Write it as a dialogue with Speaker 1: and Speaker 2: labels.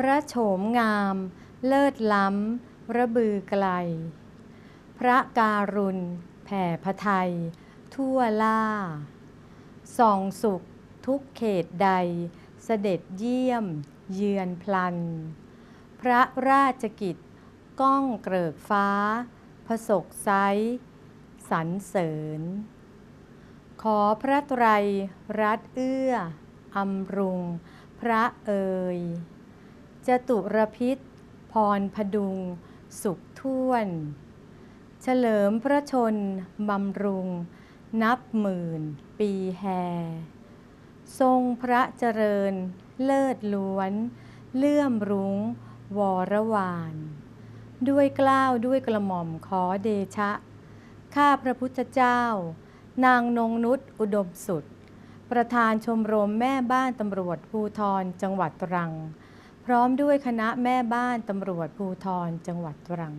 Speaker 1: พระโฉมงาม เลิศล้ำ ระบือไกล พระการุณ แผ่พระไทย ทั่วล่า ส่องสุขทุกเขตใด เสด็จเยี่ยม เยือนพลัน พระราชกิจ ก้องเกริกฟ้า พระศกไซสรรเสริญ ขอพระไตรรัตเอื้ออำรุง พระเอ่ย จตุรพิษ พรพดุง สุขท่วน เฉลิมพระชนบำรุง นับหมื่น ปีแฮ ทรงพระเจริญ เลิศล้วน เลื่อมรุง้ง วรวาน ด้วยกล้าวด้วยกระหม่อมขอเดชะ ข้าพระพุทธเจ้า นางนงนุษอุดมสุด ประธานชมรมแม่บ้านตำรวจภูทรจังหวัดตรัง พร้อมด้วยคณะแม่บ้านตำรวจภูทรจังหวัดตรัง